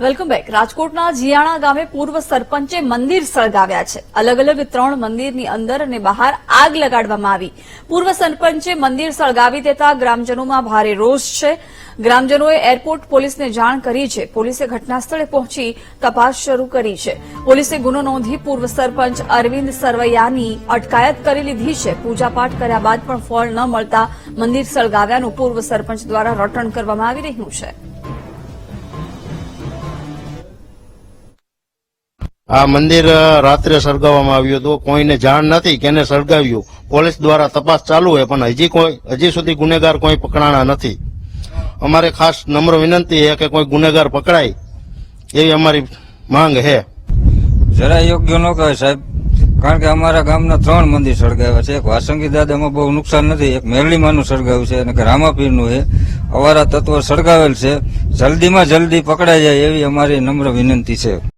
Welcome back. રાજકોટના જીયાણા ગામે પૂર્વ સરપંચે મંદિર સળગાવ્યા છે. અલગ અલગ ત્રણ મંદિરની અંદર અને બહાર આગ લગાડવામાં આવી. પૂર્વ સરપંચે મંદિર સળગાવી દેતા ગ્રામજનોમાં ભારે રોષ છે. ગ્રામજનોએ એરપોર્ટ પોલીસને જાણ કરી છે. પોલીસે ઘટનાસ્થળે પહોંચી તપાસ શરૂ કરી છે. પોલીસે ગુનો નોંધી પૂર્વ સરપંચ અરવિંદ સરવૈયાની અટકાયત કરી લીધી છે. પૂજાપાઠ કર્યા બાદ પણ ફળ ન મળતા મંદિર સળગાવ્યાનું પૂર્વ સરપંચ દ્વારા રટણ કરવામાં આવી રહ્યું છે. આ મંદિર રાત્રે સળગાવવામાં આવ્યું હતું. કોઈને જાણ નથી કેને સળગાવ્યું. પોલીસ દ્વારા તપાસ ચાલુ છે પણ હજી કોઈ, હજી સુધી ગુનેગાર કોઈ પકડાણા નથી. અમારે ખાસ નમ્ર વિનંતી છે કે કોઈ ગુનેગાર પકડાય, એવી અમારી માંગ છે. જરા યોગ્ય ન કહેવાય, સાહેબ. કારણ કે અમારા ગામના ત્રણ મંદિર સળગાવ્યા છે. એક વાસંગી દાદામાં બહુ નુકસાન નથી, એક મેરલીમાનું સળગાવ્યું છે અને એક રામાપીરનું એ અવારા તત્વ સળગાવેલ છે. જલ્દીમાં જલ્દી પકડાઈ જાય એવી અમારી નમ્ર વિનંતી છે.